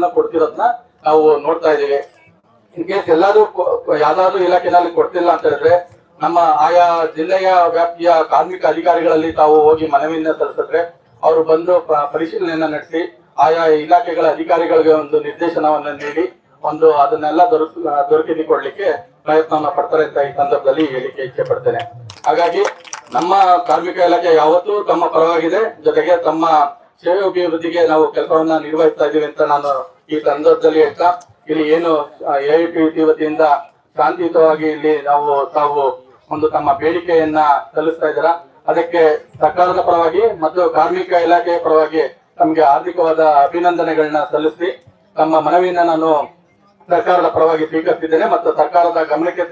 ಸೌಲಭ್ಯಗಳನ್ನ ಕೊಡ್ತಿರೋದನ್ನ ನಾವು ನೋಡ್ತಾ ಇದೀವಿ ಇನ್ ಕೇಸ್ ಎಲ್ಲಾದ್ರೂ ಯಾವ್ದಾದ್ರು ಇಲಾಖೆನಲ್ಲಿ ಕೊಡ್ತಿಲ್ಲ ಅಂತ ಹೇಳಿದ್ರೆ ನಮ್ಮ ಆಯಾ ಜಿಲ್ಲೆಯ ವ್ಯಾಪ್ತಿಯ ಕಾರ್ಮಿಕ ಅಧಿಕಾರಿಗಳಲ್ಲಿ ತಾವು ಹೋಗಿ ಮನವಿಯನ್ನ ಸಲ್ಲಿಸಿದ್ರೆ ಅವರು ಬಂದು ಪರಿಶೀಲನೆಯನ್ನ ನಡೆಸಿ ಆಯಾ ಇಲಾಖೆಗಳ ಅಧಿಕಾರಿಗಳಿಗೆ ಒಂದು ನಿರ್ದೇಶನವನ್ನ ನೀಡಿ ಒಂದು ಅದನ್ನೆಲ್ಲ ದೊರಕ ದೊರಕಿಸಿಕೊಡ್ಲಿಕ್ಕೆ ಪ್ರಯತ್ನವನ್ನ ಪಡ್ತಾರೆ ಅಂತ ಈ ಸಂದರ್ಭದಲ್ಲಿ ಹೇಳಿಕೆ ಇಚ್ಛೆ ಪಡ್ತೇನೆ. ಹಾಗಾಗಿ ನಮ್ಮ ಕಾರ್ಮಿಕ ಇಲಾಖೆ ಯಾವತ್ತೂ ತಮ್ಮ ಪರವಾಗಿದೆ. ಜೊತೆಗೆ ತಮ್ಮ ಸೇವೆ ಅಭಿವೃದ್ಧಿಗೆ ನಾವು ಕೆಲಸವನ್ನ ನಿರ್ವಹಿಸ್ತಾ ಇದ್ದೀವಿ ಅಂತ ನಾನು ಈ ಸಂದರ್ಭದಲ್ಲಿ ಹೇಳ್ತಾ, ಇಲ್ಲಿ ಏನು ಎಐಟಿ ವತಿಯಿಂದ ಶಾಂತಿಯುತವಾಗಿ ಇಲ್ಲಿ ನಾವು ತಾವು ಒಂದು ತಮ್ಮ ಬೇಡಿಕೆಯನ್ನ ಸಲ್ಲಿಸ್ತಾ ಇದ್ದೀರಾ? ಅದಕ್ಕೆ ಸರ್ಕಾರದ ಪರವಾಗಿ ಮತ್ತು ಕಾರ್ಮಿಕ ಇಲಾಖೆಯ ಪರವಾಗಿ ತಮಗೆ ಆರ್ಥಿಕವಾದ ಅಭಿನಂದನೆಗಳನ್ನ ಸಲ್ಲಿಸಿ ತಮ್ಮ ಮನವಿಯನ್ನ ನಾನು ಸರ್ಕಾರದ ಪರವಾಗಿ ಸ್ವೀಕರಿಸಿದ್ದೇನೆ ಮತ್ತು ಸರ್ಕಾರದ ಗಮನಕ್ಕೆ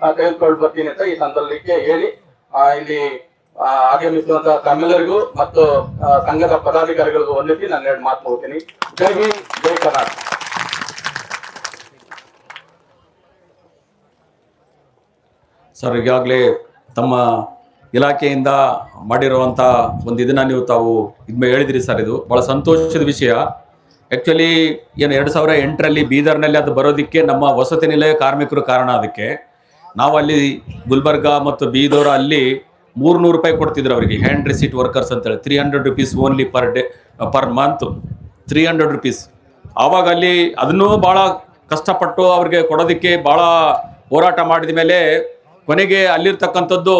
ತೆಗೆದುಕೊಂಡು ಬರ್ತೀನಿ ಅಂತ ಈ ಸಂದರ್ಭಕ್ಕೆ ಹೇಳಿ ಇಲ್ಲಿ ಆಗಮಿಸುವಂತಹ ತಮ್ಮೆಲ್ಲರಿಗೂ ಮತ್ತು ಸಂಘದ ಪದಾಧಿಕಾರಿಗಳಿಗೂ ವಂದಿಸಿ ನಾನು ಎರಡು ಮಾತು ಹೋಗ್ತೀನಿ ಜೈ ಹಿಂದ್, ಜೈ ಕರ್ನಾಟಕ. ಸರ್, ಈಗಾಗಲೇ ತಮ್ಮ ಇಲಾಖೆಯಿಂದ ಮಾಡಿರುವಂಥ ಒಂದು ಇದನ್ನ ನೀವು ತಾವು ಇದು ಹೇಳಿದಿರಿ ಸರ್ ಇದು. ಭಾಳ ಸಂತೋಷದ ವಿಷಯ. ಆ್ಯಕ್ಚುಲಿ ಏನು ಎರಡು ಸಾವಿರ ಎಂಟರಲ್ಲಿ ಬೀದರ್ನಲ್ಲಿ ಅದು ಬರೋದಕ್ಕೆ ನಮ್ಮ ವಸತಿ ನಿಲಯ ಕಾರ್ಮಿಕರು ಕಾರಣ ಅದಕ್ಕೆ. ನಾವು ಅಲ್ಲಿ ಗುಲ್ಬರ್ಗ ಮತ್ತು ಬೀದರ್ ಅಲ್ಲಿ ಮೂರ್ನೂರು ರೂಪಾಯಿ ಕೊಡ್ತಿದ್ರು ಅವರಿಗೆ. ಹ್ಯಾಂಡ್ ರಿಸೀಟ್ ವರ್ಕರ್ಸ್ ಅಂತೇಳಿ. Three hundred rupees only per day per month three hundred rupees ಆವಾಗ ಅಲ್ಲಿ ಅದನ್ನೂ ಭಾಳ ಕಷ್ಟಪಟ್ಟು ಅವ್ರಿಗೆ ಕೊಡೋದಕ್ಕೆ ಭಾಳ ಹೋರಾಟ ಮಾಡಿದ ಮೇಲೆ ಕೊನೆಗೆ ಅಲ್ಲಿರ್ತಕ್ಕಂಥದ್ದು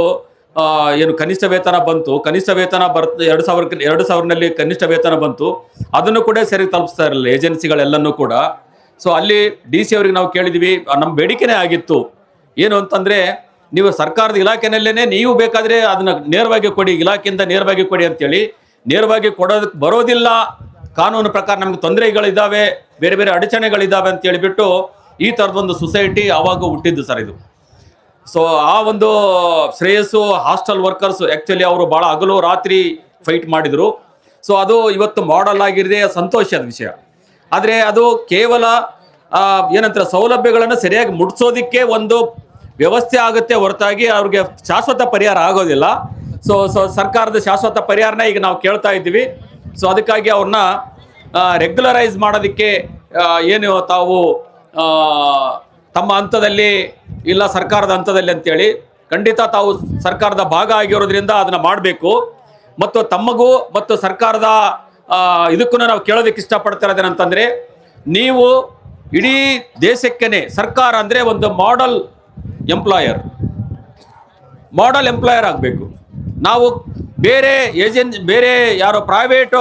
ಏನು ಕನಿಷ್ಠ ವೇತನ ಬಂತು. ಕನಿಷ್ಠ ವೇತನ ಬರ್ತ ಎರಡು ಸಾವಿರ, ಎರಡು ಸಾವಿರನಲ್ಲಿ ಕನಿಷ್ಠ ವೇತನ ಬಂತು. ಅದನ್ನು ಕೂಡ ಸರಿ ತಲುಪಿಸ್ತಾ ಇರಲಿಲ್ಲ, ಏಜೆನ್ಸಿಗಳೆಲ್ಲನೂ ಕೂಡ. ಸೊ ಅಲ್ಲಿ ಡಿ ಸಿ ಅವ್ರಿಗೆ ನಾವು ಕೇಳಿದ್ವಿ ನಮ್ಮ ಬೇಡಿಕೆನೇ ಆಗಿತ್ತು. ಏನು ಅಂತಂದ್ರೆ ನೀವು ಸರ್ಕಾರದ ಇಲಾಖೆನಲ್ಲೇ ನೀವು ಬೇಕಾದ್ರೆ ಅದನ್ನ ನೇರವಾಗಿ ಕೊಡಿ, ಇಲಾಖೆಯಿಂದ ನೇರವಾಗಿ ಕೊಡಿ ಅಂತೇಳಿ ನೇರವಾಗಿ ಕೊಡೋದಕ್ಕೆ ಬರೋದಿಲ್ಲ. ಕಾನೂನು ಪ್ರಕಾರ ನಮ್ಗೆ ತೊಂದರೆಗಳಿದ್ದಾವೆ ಬೇರೆ ಬೇರೆ ಅಡಚಣೆಗಳಿದ್ದಾವೆ ಅಂತ ಹೇಳಿಬಿಟ್ಟು ಈ ಥರದೊಂದು ಸೊಸೈಟಿ ಆವಾಗ ಹುಟ್ಟಿದ್ದು ಸರ್ ಇದು. ಸೊ ಆ ಒಂದು ಶ್ರೇಯಸ್ಸು, ಹಾಸ್ಟೆಲ್ ವರ್ಕರ್ಸ್ ಆ್ಯಕ್ಚುಲಿ ಅವರು ಭಾಳ ಹಗಲು ರಾತ್ರಿ ಫೈಟ್ ಮಾಡಿದರು. ಸೊ ಅದು ಇವತ್ತು ಮಾಡಲ್ ಆಗಿರದೆ ಸಂತೋಷದ ವಿಷಯ. ಆದರೆ ಅದು ಕೇವಲ ಏನಂತಾರೆ ಸೌಲಭ್ಯಗಳನ್ನು ಸರಿಯಾಗಿ ಮುಟ್ಸೋದಕ್ಕೆ ಒಂದು ವ್ಯವಸ್ಥೆ ಆಗುತ್ತೆ ಹೊರತಾಗಿ ಅವ್ರಿಗೆ ಶಾಶ್ವತ ಪರಿಹಾರ ಆಗೋದಿಲ್ಲ. ಸೊ ಸೊ ಸರ್ಕಾರದ ಶಾಶ್ವತ ಪರಿಹಾರನ ಈಗ ನಾವು ಕೇಳ್ತಾ ಇದ್ದೀವಿ. ಸೊ ಅದಕ್ಕಾಗಿ ಅವ್ರನ್ನ ರೆಗ್ಯುಲರೈಸ್ ಮಾಡೋದಕ್ಕೆ ಏನು ತಾವು ತಮ್ಮ ಹಂತದಲ್ಲಿ ಇಲ್ಲ ಸರ್ಕಾರದ ಹಂತದಲ್ಲಿ ಅಂತೇಳಿ ಖಂಡಿತ ತಾವು ಸರ್ಕಾರದ ಭಾಗ ಆಗಿರೋದ್ರಿಂದ ಅದನ್ನು ಮಾಡಬೇಕು. ಮತ್ತು ತಮ್ಮಗೂ ಮತ್ತು ಸರ್ಕಾರದ ಇದಕ್ಕೂ ನಾವು ಕೇಳೋದಕ್ಕೆ ಇಷ್ಟಪಡ್ತಾ ಇರೋದೇನಂತಂದ್ರೆ, ನೀವು ಇಡೀ ದೇಶಕ್ಕೇ ಸರ್ಕಾರ ಅಂದರೆ ಒಂದು ಮಾಡೆಲ್ ಎಂಪ್ಲಾಯರ್ ಮಾಡಲ್ ಎಂಪ್ಲಾಯರ್ ಆಗಬೇಕು. ನಾವು ಬೇರೆ ಏಜೆನ್, ಬೇರೆ ಯಾರೋ ಪ್ರೈವೇಟು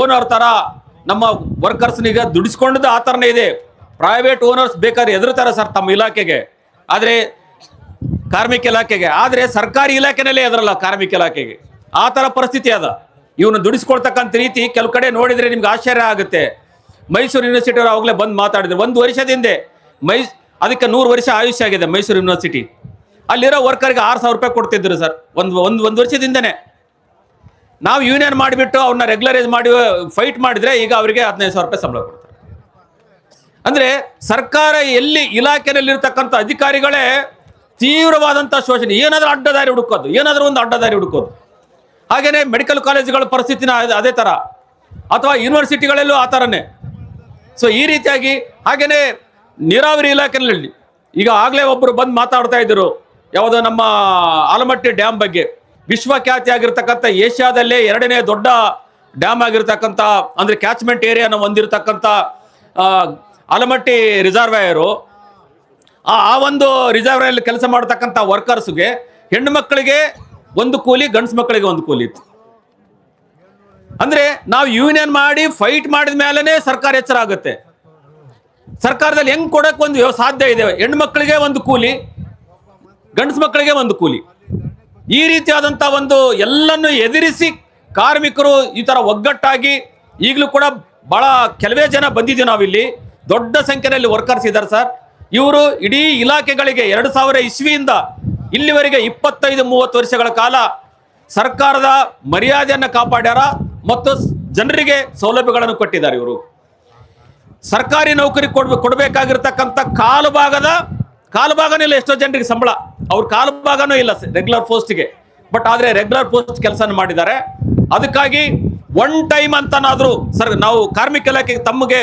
ಓನರ್ ಥರ ನಮ್ಮ ವರ್ಕರ್ಸ್ನಿಗೆ ದುಡಿಸ್ಕೊಂಡದ್ದು ಆ ಥರನೇ ಇದೆ. ಪ್ರೈವೇಟ್ ಓನರ್ಸ್ ಬೇಕಾದ್ರೆ ಎದುರುತ್ತಾರೆ ಸರ್ ತಮ್ಮ ಇಲಾಖೆಗೆ. ಆದರೆ ಕಾರ್ಮಿಕ ಇಲಾಖೆಗೆ. ಆದರೆ ಸರ್ಕಾರಿ ಇಲಾಖೆನಲ್ಲೇ ಎದರಲ್ಲ ಕಾರ್ಮಿಕ ಇಲಾಖೆಗೆ. ಆ ಥರ ಪರಿಸ್ಥಿತಿ ಅದ. ಇವನು ದುಡಿಸ್ಕೊಳ್ತಕ್ಕಂಥ ರೀತಿ ಕೆಲವು ಕಡೆ ನೋಡಿದರೆ ನಿಮ್ಗೆ ಆಶ್ಚರ್ಯ ಆಗುತ್ತೆ. ಮೈಸೂರು ಯೂನಿವರ್ಸಿಟಿ ಅವರು ಅವಾಗಲೇ ಬಂದು ಮಾತಾಡಿದ್ರು. ಒಂದು ವರ್ಷದಿಂದೆ ಮೈಸ್ ಅದಕ್ಕೆ ನೂರು ವರ್ಷ ಆಯುಷ್ಯ ಆಗಿದೆ ಮೈಸೂರು ಯೂನಿವರ್ಸಿಟಿ. ಅಲ್ಲಿರೋ ವರ್ಕರ್ಗೆ ಆರು ಸಾವಿರ ರೂಪಾಯಿ ಕೊಡ್ತಿದ್ರು ಸರ್. ಒಂದು ಒಂದು ಒಂದು ವರ್ಷದಿಂದನೇ. ನಾವು ಯೂನಿಯನ್ ಮಾಡಿಬಿಟ್ಟು ಅವ್ರನ್ನ ರೆಗ್ಯುಲರೈಸ್ ಮಾಡಿ, ಫೈಟ್ ಮಾಡಿದರೆ ಈಗ ಅವರಿಗೆ ಹದಿನೈದು ಸಾವಿರ ರೂಪಾಯಿ ಸಂಬಳ ಕೊಡ್ತಾರೆ. ಅಂದರೆ ಸರ್ಕಾರ ಎಲ್ಲಿ ಇಲಾಖೆಯಲ್ಲಿರ್ತಕ್ಕಂಥ ಅಧಿಕಾರಿಗಳೇ ತೀವ್ರವಾದಂಥ ಶೋಷಣೆ. ಏನಾದರೂ ಅಡ್ಡದಾರಿ ಹುಡುಕೋದು, ಏನಾದರೂ ಒಂದು ಅಡ್ಡದಾರಿ ಹುಡುಕೋದು. ಹಾಗೆಯೇ ಮೆಡಿಕಲ್ ಕಾಲೇಜುಗಳ ಪರಿಸ್ಥಿತಿನ ಅದೇ- ಥರ ಅಥವಾ ಯೂನಿವರ್ಸಿಟಿಗಳಲ್ಲೂ ಆ ಥರನೇ ಸೊ ಈ ರೀತಿಯಾಗಿ ಹಾಗೇನೆ ನೀರಾವರಿ ಇಲಾಖೆಯಲ್ಲಿ ಈಗ ಆಗಲೇ ಒಬ್ಬರು ಬಂದು ಮಾತಾಡ್ತಾ ಇದ್ದರು ಯಾವುದೋ ನಮ್ಮ ಆಲಮಟ್ಟಿ ಡ್ಯಾಮ್ ಬಗ್ಗೆ. ವಿಶ್ವಖ್ಯಾತಿ ಆಗಿರ್ತಕ್ಕಂಥ ಏಷ್ಯಾದಲ್ಲೇ ಎರಡನೇ ದೊಡ್ಡ ಡ್ಯಾಮ್ ಆಗಿರ್ತಕ್ಕಂಥ, ಅಂದರೆ ಕ್ಯಾಚ್ಮೆಂಟ್ ಏರಿಯಾನ ಹೊಂದಿರತಕ್ಕಂಥ ಆಲಮಟ್ಟಿ ರಿಸರ್ವಾಯರು. ಆ ಆ ಒಂದು ರಿಸರ್ವಾಯಲ್ಲಿ ಕೆಲಸ ಮಾಡತಕ್ಕಂಥ ವರ್ಕರ್ಸ್ಗೆ ಹೆಣ್ಣು ಮಕ್ಕಳಿಗೆ ಒಂದು ಕೂಲಿ, ಗಂಡ್ಸು ಮಕ್ಕಳಿಗೆ ಒಂದು ಕೂಲಿ ಇತ್ತು. ಅಂದ್ರೆ ನಾವು ಯೂನಿಯನ್ ಮಾಡಿ, ಫೈಟ್ ಮಾಡಿದ ಮೇಲೇ ಸರ್ಕಾರ ಎಚ್ಚರ ಆಗುತ್ತೆ. ಸರ್ಕಾರದಲ್ಲಿ ಹೆಂಗ್ ಕೊಡಕ್ ಒಂದು ಸಾಧ್ಯ ಇದೆ? ಹೆಣ್ಣು ಮಕ್ಕಳಿಗೆ ಒಂದು ಕೂಲಿ, ಗಂಡಸು ಮಕ್ಕಳಿಗೆ ಒಂದು ಕೂಲಿ. ಈ ರೀತಿಯಾದಂತ ಒಂದು ಎಲ್ಲನ್ನು ಎದುರಿಸಿ ಕಾರ್ಮಿಕರು ಈ ತರ ಒಗ್ಗಟ್ಟಾಗಿ ಈಗಲೂ ಕೂಡ ಬಹಳ ಕೆಲವೇ ಜನ ಬಂದಿದ್ದೀವಿ ನಾವಿಲ್ಲಿ. ದೊಡ್ಡ ಸಂಖ್ಯೆಯಲ್ಲಿ ವರ್ಕರ್ಸ್ ಇದ್ದಾರೆ ಸರ್. ಇವರು ಇಡೀ ಇಲಾಖೆಗಳಿಗೆ ಎರಡು ಸಾವಿರ ಇಸ್ವಿಯಿಂದ ಇಲ್ಲಿವರೆಗೆ ಇಪ್ಪತ್ತೈದು, ಮೂವತ್ತು ವರ್ಷಗಳ ಕಾಲ ಸರ್ಕಾರದ ಮರ್ಯಾದೆಯನ್ನು ಕಾಪಾಡ್ಯಾರ ಮತ್ತು ಜನರಿಗೆ ಸೌಲಭ್ಯಗಳನ್ನು ಕೊಟ್ಟಿದ್ದಾರೆ ಇವರು. ಸರ್ಕಾರಿ ನೌಕರಿ ಕೊಡ್ಬೇಕು ಕೊಡಬೇಕಾಗಿರ್ತಕ್ಕಂಥ ಕಾಲು ಭಾಗದ ಕಾಲು ಭಾಗನೂ ಇಲ್ಲ ಎಷ್ಟೋ ಜನರಿಗೆ ಸಂಬಳ. ಅವ್ರ ಕಾಲು ಭಾಗನೂ ಇಲ್ಲ ರೆಗ್ಯುಲರ್ ಪೋಸ್ಟ್ಗೆ ಬಟ್ ಆದರೆ ರೆಗ್ಯುಲರ್ ಪೋಸ್ಟ್ ಕೆಲಸ ಮಾಡಿದ್ದಾರೆ. ಅದಕ್ಕಾಗಿ ಒನ್ ಟೈಮ್ ಅಂತನಾದರೂ ಸರ್, ನಾವು ಕಾರ್ಮಿಕ ಇಲಾಖೆಗೆ ತಮಗೆ